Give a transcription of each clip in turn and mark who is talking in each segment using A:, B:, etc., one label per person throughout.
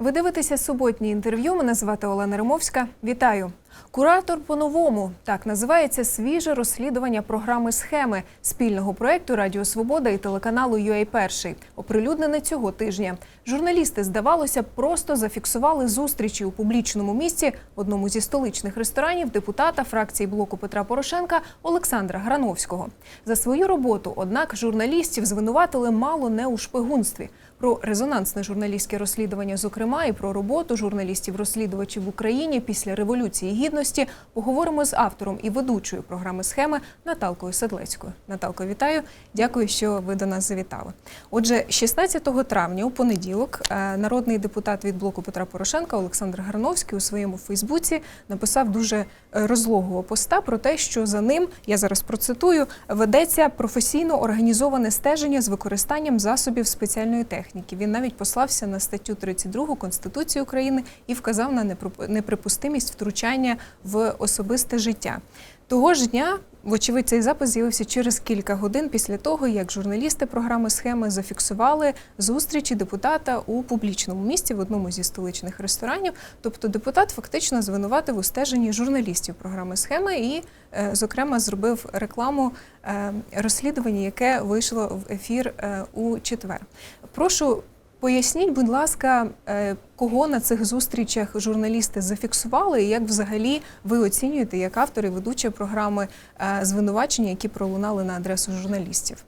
A: Ви дивитеся суботнє інтерв'ю. Мене звати Олена Римовська. Вітаю. Куратор по-новому так називається свіже розслідування програми схеми спільного проекту Радіо Свобода і телеканалу UA Перший, оприлюднене цього тижня. Журналісти, здавалося, просто зафіксували зустрічі у публічному місці в одному зі столичних ресторанів депутата фракції блоку Петра Порошенка Олександра Грановського. За свою роботу, однак, журналістів звинуватили мало не у шпигунстві. Про резонансне журналістське розслідування, зокрема, і про роботу журналістів-розслідувачів в Україні після революції гідності поговоримо з автором і ведучою програми схеми Наталкою Седлецькою. Наталко, вітаю! Дякую, що ви до нас завітали. Отже, 16 травня, у понеділок, е, народний депутат від блоку Петра Порошенка Олександр Грановський у своєму Фейсбуці написав дуже е, розлогого поста про те, що за ним я зараз процитую ведеться професійно організоване стеження з використанням засобів спеціальної техніки. Він навіть послався на статтю 32 Конституції України і вказав на неприп- неприпустимість втручання в особисте життя. Того ж дня, вочевидь, цей запис з'явився через кілька годин після того, як журналісти програми схеми зафіксували зустрічі депутата у публічному місці в одному зі столичних ресторанів. Тобто депутат фактично звинуватив у стеженні журналістів програми схеми і, е, зокрема, зробив рекламу е, розслідування, яке вийшло в ефір е, у четвер. Прошу. Поясніть, будь ласка, е, кого на цих зустрічах журналісти зафіксували, і як взагалі ви оцінюєте як автори ведучі програми е, звинувачення, які пролунали на адресу журналістів?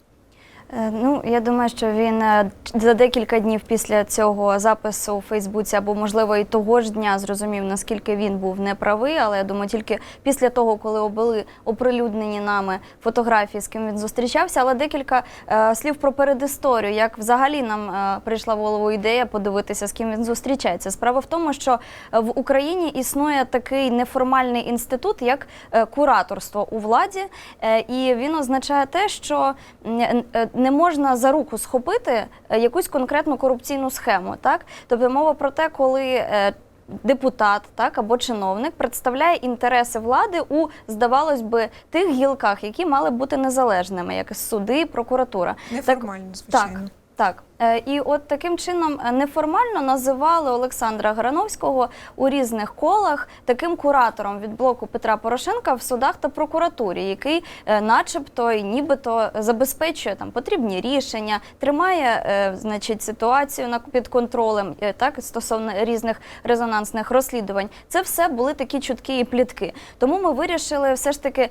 B: Е, Ну, я думаю, що він е, за декілька днів після цього запису у Фейсбуці, або можливо і того ж дня зрозумів, наскільки він був неправий. Але я думаю, тільки після того, коли були оприлюднені нами фотографії, з ким він зустрічався. Але декілька е, слів про передісторію, як взагалі нам е, прийшла в голову ідея подивитися, з ким він зустрічається. Справа в тому, що е, в Україні існує такий неформальний інститут, як кураторство у владі, е, і він означає те, що е, не можна за руку схопити е, якусь конкретну корупційну схему. Так, тобто мова про те, коли е, Депутат так або чиновник представляє інтереси влади у, здавалось би, тих гілках, які мали бути незалежними, як суди, прокуратура.
A: Неформально, звичайно.
B: Так, так. Е, І от таким чином е, неформально називали Олександра Грановського у різних колах таким куратором від блоку Петра Порошенка в судах та прокуратурі, який, е, начебто, і нібито забезпечує там потрібні рішення, тримає значить ситуацію на під контролем, так стосовно різних резонансних розслідувань. Це все були такі чутки і плітки. Тому ми вирішили все ж таки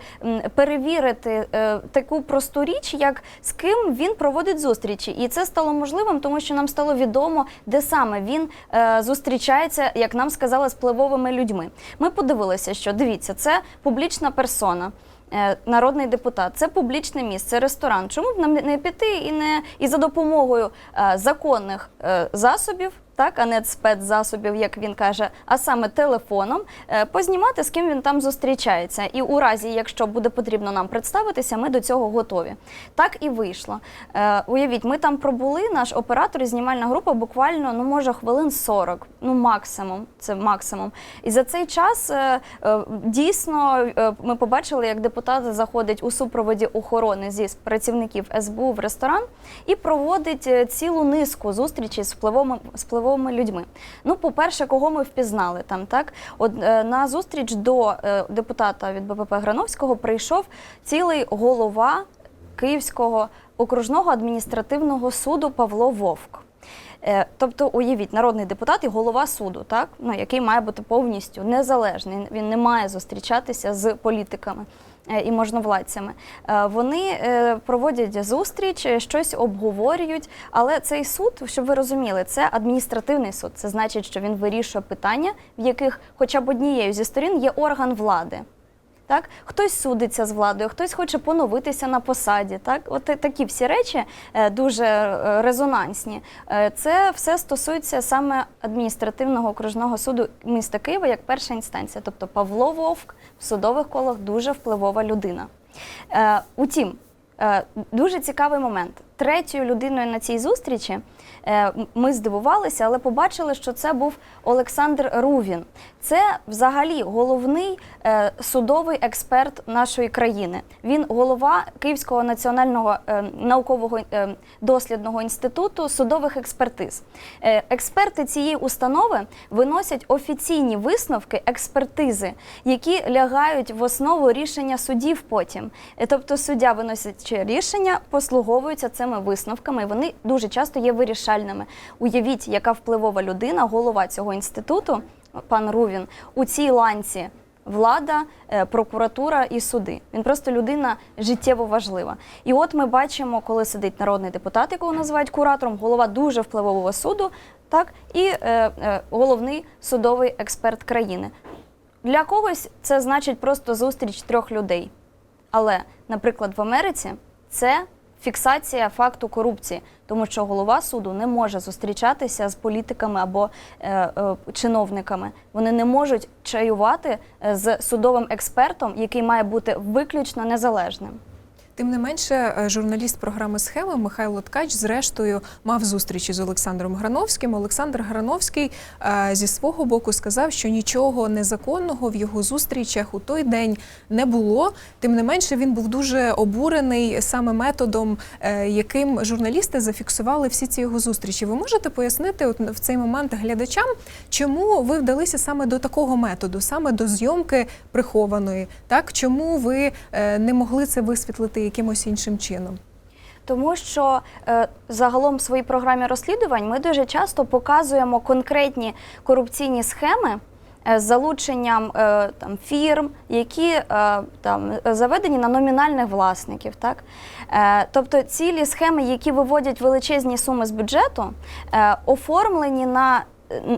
B: перевірити таку просту річ, як з ким він проводить зустрічі, і це стало можливим, тому що нам стало відомо, де саме він е, зустрічається, як нам сказали, з пливовими людьми. Ми подивилися, що дивіться, це публічна персона. е, Народний депутат, це публічне місце, ресторан. Чому б нам не піти і не і за допомогою е, законних е, засобів, так а не спецзасобів, як він каже, а саме телефоном, е, познімати з ким він там зустрічається. І у разі, якщо буде потрібно нам представитися, ми до цього готові. Так і вийшло. Е, уявіть, ми там пробули, наш оператор і знімальна група буквально, ну може, хвилин 40, ну максимум, це максимум. І за цей час е, дійсно ми побачили, як депутат заходить у супроводі охорони зі працівників СБУ в ресторан і проводить цілу низку зустрічей з впливовими, впливовими людьми. Ну, по-перше, кого ми впізнали там, так? От е, на зустріч до е, депутата від БПП Грановського прийшов цілий голова Київського окружного адміністративного суду Павло Вовк. Е, Тобто, уявіть, народний депутат і голова суду, так ну який має бути повністю незалежний. Він не має зустрічатися з політиками і можновладцями. Е, Вони е, проводять зустріч, е, щось обговорюють. Але цей суд, щоб ви розуміли, це адміністративний суд. Це значить, що він вирішує питання, в яких хоча б однією зі сторін є орган влади. Так, хтось судиться з владою, хтось хоче поновитися на посаді. Так, от такі всі речі е, дуже е, резонансні. Е, Це все стосується саме адміністративного окружного суду міста Києва як перша інстанція. Тобто Павло Вовк в судових колах дуже впливова людина. Утім, дуже цікавий момент. Третьою людиною на цій зустрічі е, ми здивувалися, але побачили, що це був Олександр Рувін. Це взагалі головний е, судовий експерт нашої країни. Він голова Київського національного е, наукового дослідного інституту судових експертиз. Експерти цієї установи виносять офіційні висновки експертизи, які лягають в основу рішення судів потім. Тобто суддя виносячи рішення, послуговуються цими висновками, вони дуже часто є вирішальними. Уявіть, яка впливова людина, голова цього інституту, пан Рувін, у цій ланці. Влада, е, прокуратура і суди. Він просто людина життєво важлива. І от ми бачимо, коли сидить народний депутат, якого називають куратором, голова дуже впливового суду, так і е, е, головний судовий експерт країни. Для когось це значить просто зустріч трьох людей. Але, наприклад, в Америці це фіксація факту корупції, тому що голова суду не може зустрічатися з політиками або е, е, чиновниками. Вони не можуть чаювати е, з судовим експертом, який має бути виключно незалежним.
A: Тим не менше, е, журналіст програми Схеми Михайло Ткач, зрештою, мав зустрічі з Олександром Грановським. Олександр Грановський е, зі свого боку сказав, що нічого незаконного в його зустрічах у той день не було. Тим не менше, він був дуже обурений саме методом, е, яким журналісти зафіксували всі ці його зустрічі. Ви можете пояснити от в цей момент глядачам, чому ви вдалися саме до такого методу, саме до зйомки прихованої? Так чому ви не могли це висвітлити якимось іншим чином?
B: Тому що е, загалом в своїй програмі розслідувань ми дуже часто показуємо конкретні корупційні схеми. е, З залученням е, там фірм, які е, там заведені на номінальних власників, так тобто цілі схеми, які виводять величезні суми з бюджету, оформлені на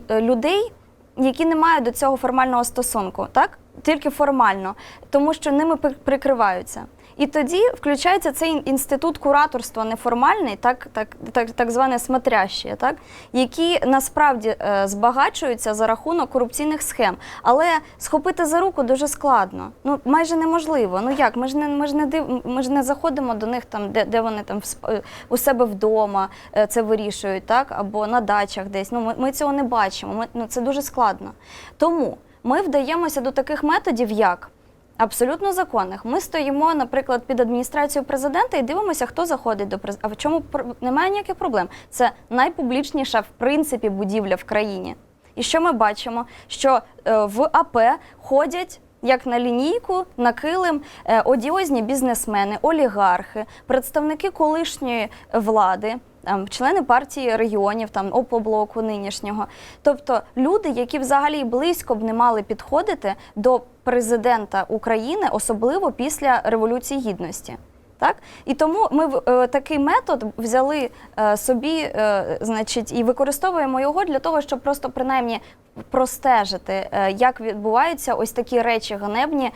B: людей, які не мають до цього формального стосунку, так тільки формально, тому що ними прикриваються. І тоді включається цей інститут кураторства неформальний, так, так, так, так зване смотряще, так, які насправді е, збагачуються за рахунок корупційних схем. Але схопити за руку дуже складно. Ну майже неможливо. Ну як? Ми ж не ми ж не див, ми ж не заходимо до них там, де, де вони там е, у себе вдома е, це вирішують, так або на дачах десь. Ну ми, ми цього не бачимо. Ми, ну, це дуже складно. Тому ми вдаємося до таких методів, як Абсолютно законних. Ми стоїмо, наприклад, під адміністрацією президента і дивимося, хто заходить до президента. А в чому немає ніяких проблем? Це найпублічніша в принципі будівля в країні. І що ми бачимо? Що е, в АП ходять. Як на лінійку, на килим е, одіозні бізнесмени, олігархи, представники колишньої влади, там, члени партії регіонів, там опоблоку нинішнього. Тобто люди, які взагалі близько б не мали підходити до президента України, особливо після Революції Гідності. Так? І тому ми е, такий метод взяли е, собі, е, значить, і використовуємо його для того, щоб просто принаймні простежити, е, як відбуваються ось такі речі ганебні,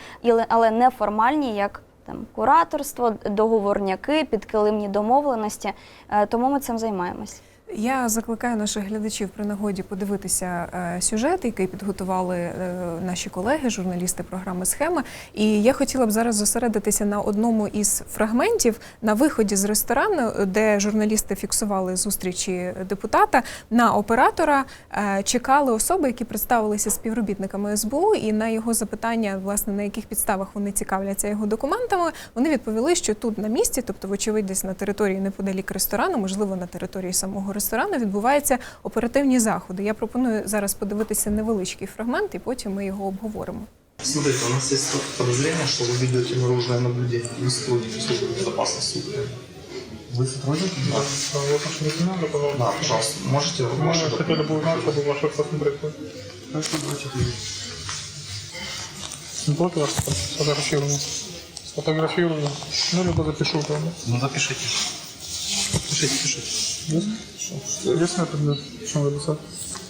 B: але- неформальні, як там кураторство, договорняки, підкилимні домовленості. Е, Тому ми цим займаємось.
A: Я закликаю наших глядачів при нагоді подивитися е, сюжет, який підготували е, наші колеги, журналісти програми Схема. І я хотіла б зараз зосередитися на одному із фрагментів на виході з ресторану, де журналісти фіксували зустрічі депутата. На оператора е, чекали особи, які представилися співробітниками СБУ, і на його запитання, власне, на яких підставах вони цікавляться його документами, вони відповіли, що тут на місці, тобто, вочевидь, десь на території неподалік ресторану, можливо, на території самого ресторану, відбуваються оперативні заходи. Я пропоную зараз подивитися невеличкий фрагмент, і потім ми його обговоримо.
C: Смотрите, у нас есть подозрение, что вы ведете наружное наблюдение. Вы сотрудники службы безопасности.
D: Вы сотрудник?
C: Да.
D: А вот ваше документы, пожалуйста.
C: Да, пожалуйста, можете
D: Мы
C: ваши
D: хотели
C: документы?
D: бы узнать, чтобы ваше посмотреть.
C: Хорошо, давайте.
D: Не против вас сфотографирую? Сфотографирую. Ну, либо запишу прямо.
C: Ну, запишите. Пишите, пишите.
D: Есть? Есть метод, чем вы писать?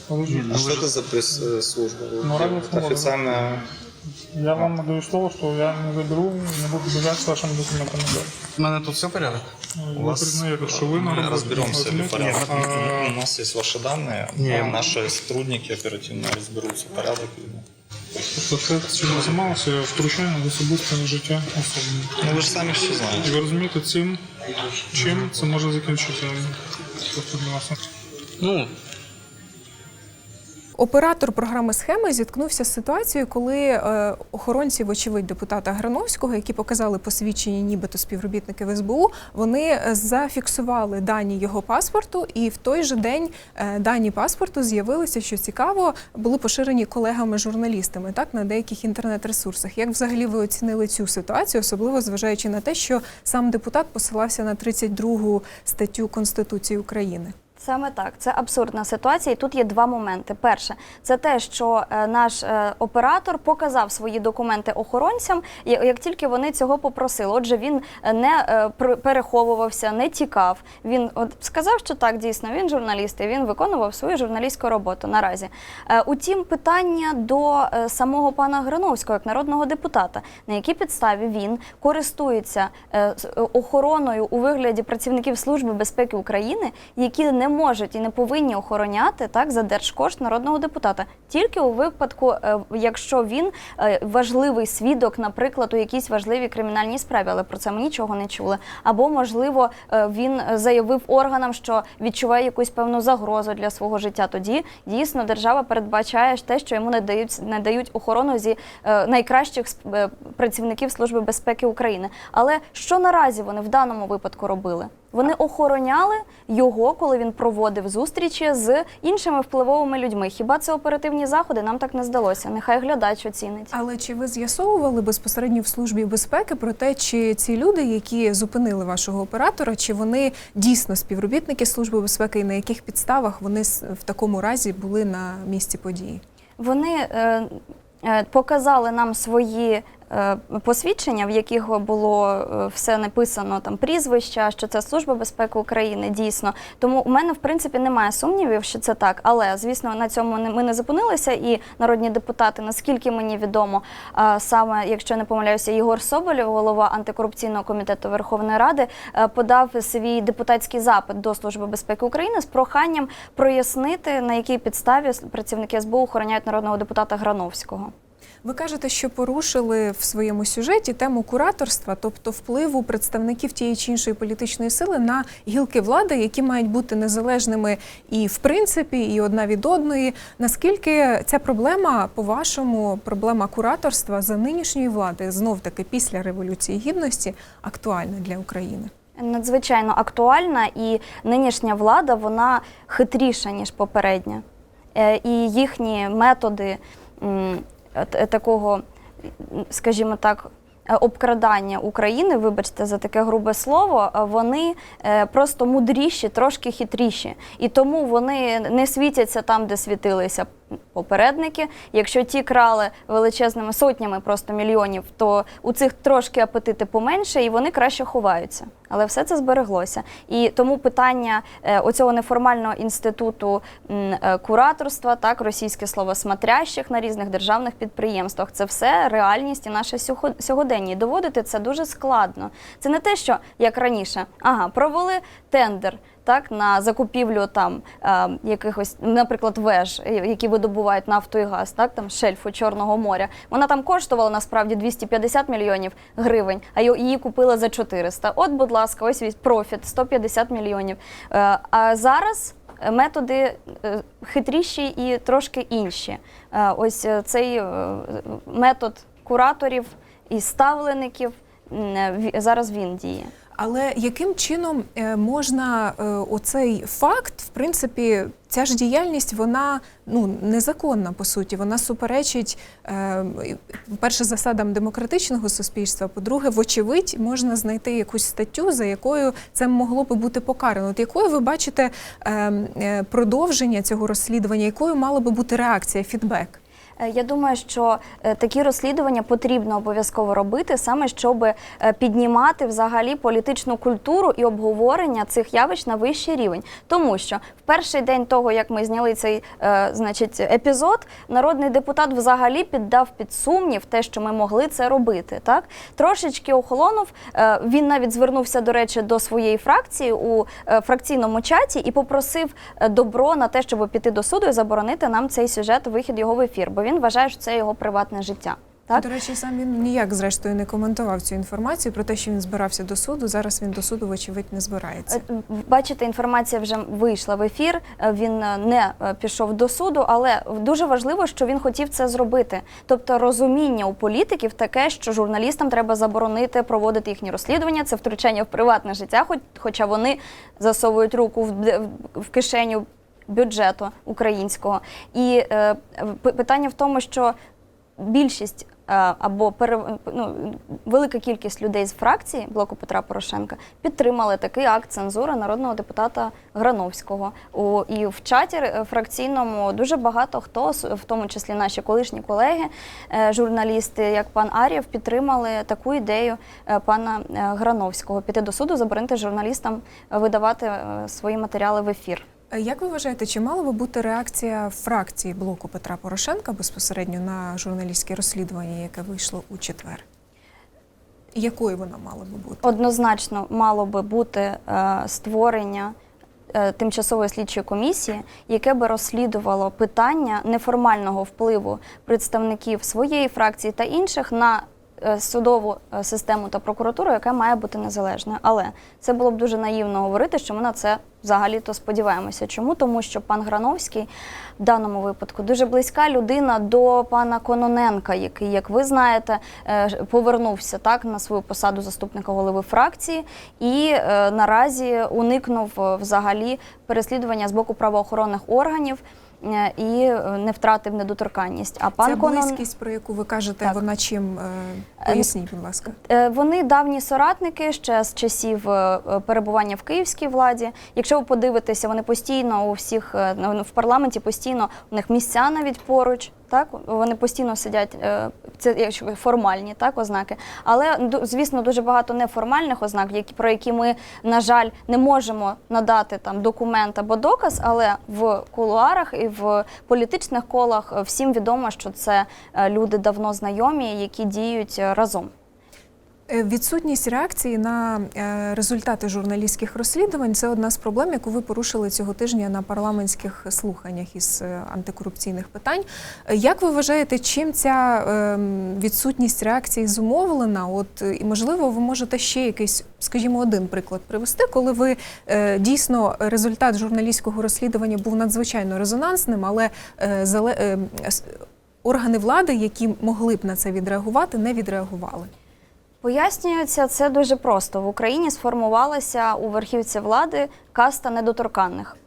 D: Положи.
C: А что это за пресс-служба?
D: Ну, радио
C: Это официальная
D: Я вам даю слово, что я не заберу, не буду бежать с вашими документами. Да.
C: У мене тут все порядок?
D: Ну, Вы признаете, что вы на
C: Мы
D: работе.
C: разберемся,
D: Возьмите,
C: порядок.
D: а,
C: У нас есть ваши данные,
D: Не.
C: а наши сотрудники оперативно разберутся, порядок.
D: Тобто це чим займалося втручання в особисте життя особи.
C: Ну ви ж самі все
D: І ви розумієте цим, чим це може закінчитися? Просто для вас.
C: Ну,
A: Оператор програми схеми зіткнувся з ситуацією, коли е, охоронці, вочевидь, депутата Грановського, які показали посвідчення, нібито співробітники в СБУ, вони е, зафіксували дані його паспорту, і в той же день е, дані паспорту з'явилися, що цікаво, були поширені колегами-журналістами так на деяких інтернет-ресурсах. Як взагалі ви оцінили цю ситуацію, особливо зважаючи на те, що сам депутат посилався на 32 статтю Конституції України?
B: Саме так, це абсурдна ситуація. І тут є два моменти. Перше, це те, що е, наш е, оператор показав свої документи охоронцям, як тільки вони цього попросили. Отже, він е, не переховувався, не тікав. Він от сказав, що так дійсно він журналіст, і він виконував свою журналістську роботу наразі. Утім, питання до самого пана Грановського, як народного депутата, на якій підставі він користується охороною у вигляді працівників Служби безпеки України, які не можуть і не повинні охороняти так за держкошт народного депутата, тільки у випадку, е, якщо він е, важливий свідок, наприклад, у якійсь важливій кримінальній справі, але про це ми нічого не чули. Або можливо е, він заявив органам, що відчуває якусь певну загрозу для свого життя. Тоді дійсно держава передбачає те, що йому не дають не дають охорону зі найкращих працівників Служби безпеки України. Але що наразі вони в даному випадку робили? Вони охороняли його, коли він проводив зустрічі з іншими впливовими людьми. Хіба це оперативні заходи? Нам так не здалося. Нехай глядач оцінить.
A: Але чи ви з'ясовували безпосередньо в службі безпеки про те, чи ці люди, які зупинили вашого оператора, чи вони дійсно співробітники служби безпеки, і на яких підставах вони в такому разі були на місці події?
B: Вони е, е, показали нам свої. Е, Посвідчення, в яких було е, все написано там прізвища, що це служба безпеки України, дійсно. Тому у мене в принципі немає сумнівів, що це так. Але звісно, на цьому ми не зупинилися. І народні депутати, наскільки мені відомо, е, саме якщо не помиляюся, Ігор Соболєв, голова антикорупційного комітету Верховної Ради, подав свій депутатський запит до Служби безпеки України з проханням прояснити на якій підставі працівники СБУ охороняють народного депутата Грановського.
A: Ви кажете, що порушили в своєму сюжеті тему кураторства, тобто впливу представників тієї чи іншої політичної сили на гілки влади, які мають бути незалежними і в принципі, і одна від одної. Наскільки ця проблема, по-вашому, проблема кураторства за нинішньої влади, знов таки після революції гідності, актуальна для України?
B: Надзвичайно актуальна, і нинішня влада вона хитріша ніж попередня. Е, І їхні методи такого, м, скажімо так. е, Обкрадання України, вибачте за таке грубе слово, е, вони е, просто мудріші, трошки хитріші. І тому вони не світяться там, де світилися попередники. Якщо ті крали величезними сотнями просто мільйонів, то у цих трошки апетити поменше, і вони краще ховаються. Але все це збереглося. І тому питання е, оцього неформального інституту е, кураторства, так російське слово смотрящих на різних державних підприємствах, це все реальність і наше сього- сьогодення. І доводити це дуже складно. Це не те, що як раніше, ага, провели тендер. Так, на закупівлю там е, якихось, наприклад, веж, е, які видобувають нафту і газ, так там шельфу Чорного моря. Вона там коштувала насправді 250 мільйонів гривень, а її купили за 400. От, будь ласка, ось весь профіт 150 мільйонів. Е, а зараз методи е, хитріші і трошки інші. Е, ось цей метод кураторів і ставлеників зараз він діє.
A: Але яким чином е, можна е, оцей факт, в принципі, ця ж діяльність, вона ну незаконна по суті. Вона суперечить е, перше засадам демократичного суспільства. По-друге, вочевидь, можна знайти якусь статтю, за якою це могло би бути покарано. От якою ви бачите е, е, продовження цього розслідування, якою мала би бути реакція, фідбек?
B: Е, Я думаю, що е, такі розслідування потрібно обов'язково робити, саме щоб е, піднімати взагалі політичну культуру і обговорення цих явищ на вищий рівень. Тому що в перший день того, як ми зняли цей значить, епізод, народний депутат взагалі піддав під сумнів те, що ми могли це робити. Так трошечки охолонув. Він навіть звернувся, до речі, до своєї фракції у фракційному чаті і попросив добро на те, щоб піти до суду і заборонити нам цей сюжет, вихід його в ефір, бо він вважає, що це його приватне життя. Так?
A: До речі, сам він ніяк зрештою не коментував цю інформацію про те, що він збирався до суду. Зараз він до суду, вочевидь, не збирається.
B: Е, Бачите, інформація вже вийшла в ефір. е, Він е, не пішов до суду, але дуже важливо, що він хотів це зробити. Тобто розуміння у політиків таке, що журналістам треба заборонити проводити їхні розслідування. Це втручання в приватне життя, хоч, хоча вони засовують руку в, в кишеню бюджету українського. І е, питання в тому, що більшість е, або ну, велика кількість людей з фракції блоку Петра Порошенка підтримали такий акт цензури народного депутата Грановського. У, і в чаті е, фракційному дуже багато хто, в тому числі наші колишні колеги, е, журналісти, як пан Ар'єв, підтримали таку ідею пана Грановського піти до суду, заборонити журналістам видавати свої матеріали в ефір.
A: Е, Як ви вважаєте, чи мала би бути реакція фракції блоку Петра Порошенка безпосередньо на журналістське розслідування, яке вийшло у четвер? Якою вона мала би бути?
B: Однозначно мало би бути е, створення е, тимчасової слідчої комісії, яке би розслідувало питання неформального впливу представників своєї фракції та інших на судову е, систему та прокуратуру, яка має бути незалежною. Але це було б дуже наївно говорити, що ми на це взагалі-то сподіваємося. Чому? Тому що пан Грановський в даному випадку дуже близька людина до пана Кононенка, який, як ви знаєте, е, повернувся так на свою посаду заступника голови фракції і е, наразі уникнув е, взагалі переслідування з боку правоохоронних органів. Е, І е, не втратив недоторканність. А пан
A: Ця
B: Конан...
A: близькість, про яку ви кажете,
B: Так.
A: вона чим е, поясніть, будь ласка.
B: Вони давні соратники ще з часів перебування в київській владі. Якщо ви подивитеся, вони постійно у всіх в парламенті постійно у них місця навіть поруч. Так, вони постійно сидять. е, Це формальні так ознаки, але звісно дуже багато неформальних ознак, які про які ми на жаль не можемо надати там документ або доказ. Але в кулуарах і в політичних колах е, всім відомо, що це е, люди давно знайомі, які діють разом.
A: Е, Відсутність реакції на е, результати журналістських розслідувань це одна з проблем, яку ви порушили цього тижня на парламентських слуханнях із е, антикорупційних питань. Як ви вважаєте, чим ця відсутність реакції зумовлена? От і можливо, ви можете ще якийсь, скажімо, один приклад привести, коли ви дійсно результат журналістського розслідування був надзвичайно резонансним, але органи влади, які могли б на це відреагувати, не відреагували.
B: Пояснюється це дуже просто. В Україні сформувалася у верхівці влади каста недоторканних.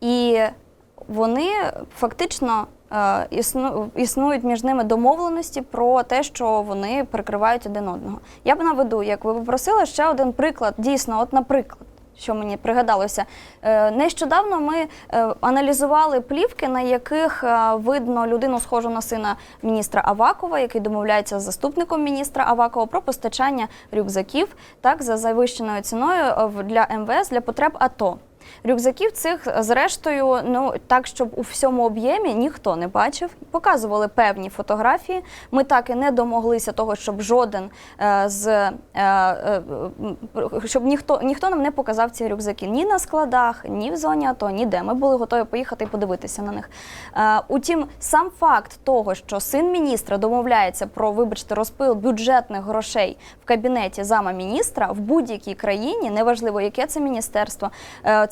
B: І вони фактично е, існують між ними домовленості про те, що вони прикривають один одного. Я б наведу, як ви попросили, ще один приклад. Дійсно, от, наприклад. Що мені пригадалося, Е, нещодавно ми е, аналізували плівки, на яких е, видно людину, схожу на сина міністра Авакова, який домовляється з заступником міністра Авакова про постачання рюкзаків так за завищеною ціною для МВС для потреб АТО. Рюкзаків цих, зрештою, ну так, щоб у всьому об'ємі ніхто не бачив. Показували певні фотографії. Ми так і не домоглися того, щоб жоден е, з е, е, щоб ніхто ніхто нам не показав ці рюкзаки ні на складах, ні в зоні АТО, ніде. Ми були готові поїхати і подивитися на них. Утім, сам факт того, що син міністра домовляється про, вибачте, розпил бюджетних грошей в кабінеті зама міністра в будь-якій країні, неважливо, яке це міністерство,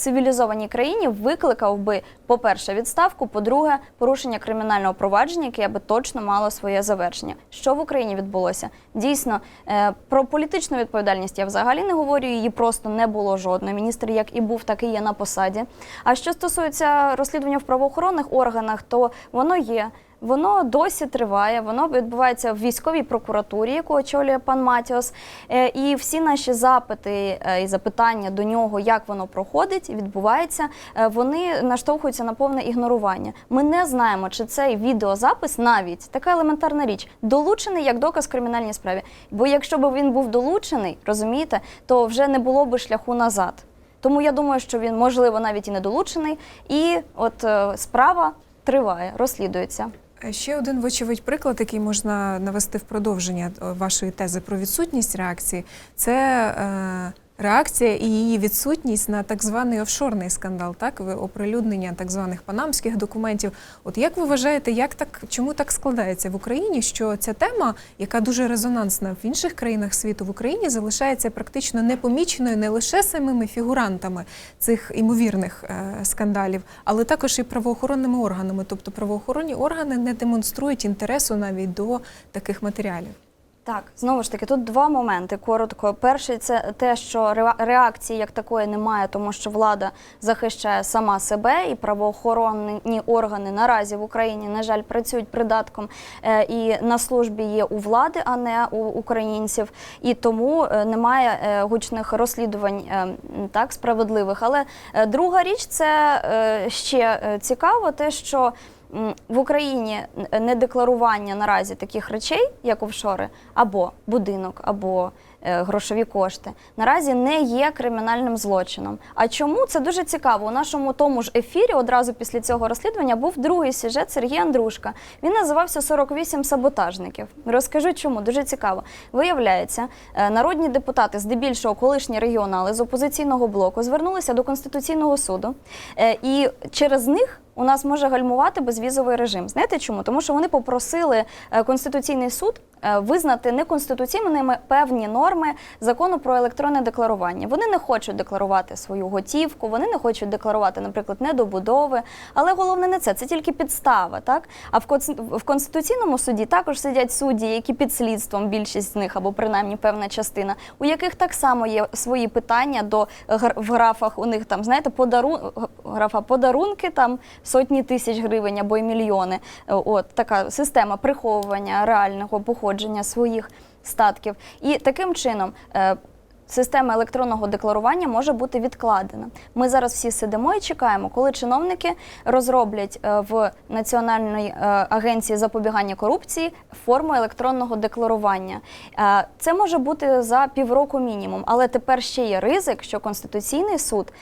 B: цивілізованій країні викликав би, по-перше, відставку, по-друге, порушення кримінального провадження, яке би точно мало своє завершення. Що в Україні відбулося? Дійсно, е, про політичну відповідальність я взагалі не говорю, її просто не було жодної. Міністр як і був, так і є на посаді. А що стосується розслідування в правоохоронних органах, то воно є. Воно досі триває, воно відбувається в військовій прокуратурі, яку очолює пан Матіос. Е, І всі наші запити е, і запитання до нього, як воно проходить, відбувається, е, вони наштовхуються на повне ігнорування. Ми не знаємо, чи цей відеозапис навіть така елементарна річ долучений як доказ в кримінальній справі. Бо якщо б він був долучений, розумієте, то вже не було би шляху назад. Тому я думаю, що він можливо навіть і не долучений, і от справа триває, розслідується.
A: Ще один вочевидь приклад, який можна навести в продовження е, вашої тези про відсутність реакції, це е, реакція і її відсутність на так званий офшорний скандал, так оприлюднення так званих панамських документів. От як ви вважаєте, як так чому так складається в Україні, що ця тема, яка дуже резонансна в інших країнах світу, в Україні залишається практично непоміченою не лише самими фігурантами цих імовірних е, скандалів, але також і правоохоронними органами. Тобто правоохоронні органи не демонструють інтересу навіть до таких матеріалів.
B: Так, знову ж таки, тут два моменти. Коротко. Перший це те, що ре- реакції як такої немає, тому що влада захищає сама себе, і правоохоронні органи наразі в Україні, на жаль, працюють придатком е, і на службі є у влади, а не у українців. І тому е, немає е, гучних розслідувань так справедливих. Але друга річ це ще цікаво, те, що. В Україні недекларування наразі таких речей, як офшори, або будинок, або грошові кошти, наразі не є кримінальним злочином. А чому це дуже цікаво? У нашому тому ж ефірі, одразу після цього розслідування, був другий сюжет Сергія Андрушка. Він називався «48 саботажників. Розкажу, чому дуже цікаво. Виявляється, е, народні депутати, здебільшого колишні регіонали з опозиційного блоку, звернулися до конституційного суду, е, і через них. У нас може гальмувати безвізовий режим. Знаєте чому? Тому що вони попросили е, Конституційний суд е, визнати неконституційними певні норми закону про електронне декларування. Вони не хочуть декларувати свою готівку, вони не хочуть декларувати, наприклад, недобудови. Але головне не це, це тільки підстава. Так? А в Конституційному суді також сидять судді, які під слідством, більшість з них, або принаймні певна частина, у яких так само є свої питання до гр- в графах. У них там, знаєте, подарун... графа подарунки там сотні тисяч гривень або й мільйони. Е, От така система приховування реального походження своїх статків. І таким чином. е, Система електронного декларування може бути відкладена. Ми зараз всі сидимо і чекаємо, коли чиновники розроблять е, в Національній е, агенції запобігання корупції форму електронного декларування. Це може бути за півроку мінімум, але тепер ще є ризик, що Конституційний суд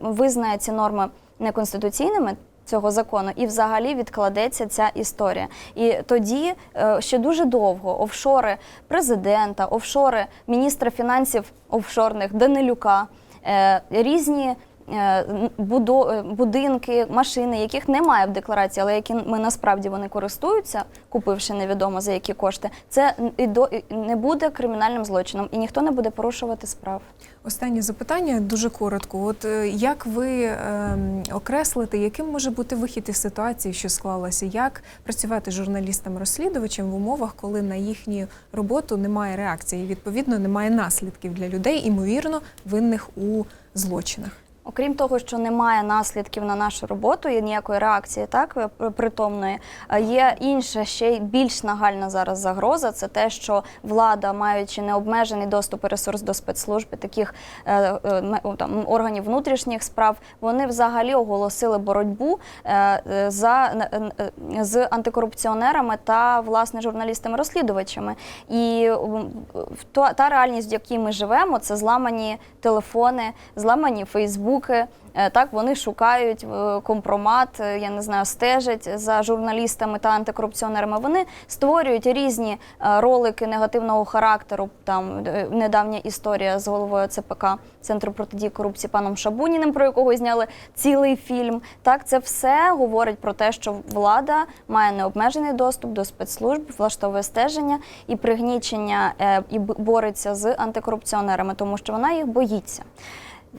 B: визнає ці норми неконституційними. Цього закону і взагалі відкладеться ця історія. І тоді е, ще дуже довго офшори президента, офшори міністра фінансів офшорних Данилюка, е, різні. Е, е, Будинки, машини, яких немає в декларації, але які ми насправді вони користуються, купивши невідомо за які кошти, це і до не буде кримінальним злочином, і ніхто не буде порушувати справ.
A: Останнє запитання дуже коротко. От е, як ви ем, окреслите, яким може бути вихід із ситуації, що склалася? Як працювати журналістам-розслідувачем в умовах, коли на їхню роботу немає реакції, і відповідно немає наслідків для людей, імовірно, винних у злочинах?
B: Окрім того, що немає наслідків на нашу роботу і ніякої реакції, так е, притомної, е, є інша ще й більш нагальна зараз загроза. Це те, що влада, маючи необмежений доступ і ресурс до спецслужб, таких е, там органів внутрішніх справ, вони взагалі оголосили боротьбу за з антикорупціонерами та власне журналістами-розслідувачами. І та реальність, в якій ми живемо, це зламані телефони, зламані фейсбуки. Е, Так, вони шукають е, компромат, е, я не знаю, стежать за журналістами та антикорупціонерами. Вони створюють різні ролики негативного характеру. Там недавня історія з головою ЦПК Центру протидії корупції паном Шабуніним, про якого зняли цілий фільм. Так, це все говорить про те, що влада має необмежений доступ до спецслужб, влаштовує стеження і пригнічення і бореться з антикорупціонерами, тому що вона їх боїться.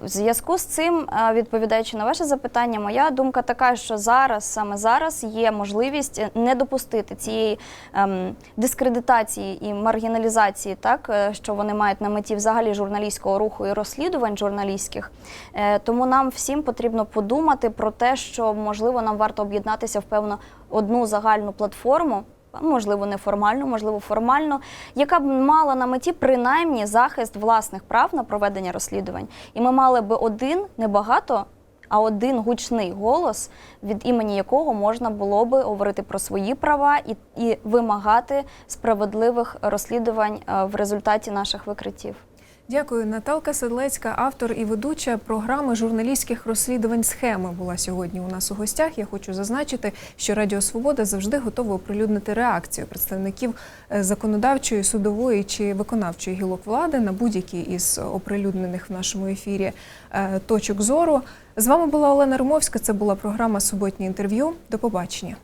B: В зв'язку з цим, е, відповідаючи на ваше запитання, моя думка така, що зараз, саме зараз, є можливість не допустити цієї ем, дискредитації і маргіналізації, так е, що вони мають на меті взагалі журналістського руху і розслідувань журналістських. Е, тому нам всім потрібно подумати про те, що можливо нам варто об'єднатися в певну одну загальну платформу. Можливо, неформально, можливо, формально, яка б мала на меті принаймні захист власних прав на проведення розслідувань. І ми мали би один, не багато, а один гучний голос, від імені якого можна було би говорити про свої права і, і вимагати справедливих розслідувань е, в результаті наших викриттів.
A: Дякую, Наталка Седлецька, автор і ведуча програми журналістських розслідувань схеми була сьогодні у нас у гостях. Я хочу зазначити, що Радіо Свобода завжди готова оприлюднити реакцію представників е, законодавчої, судової чи виконавчої гілок влади на будь-які із оприлюднених в нашому ефірі е, точок зору. З вами була Олена Римовська. Це була програма Суботнє інтерв'ю. До побачення.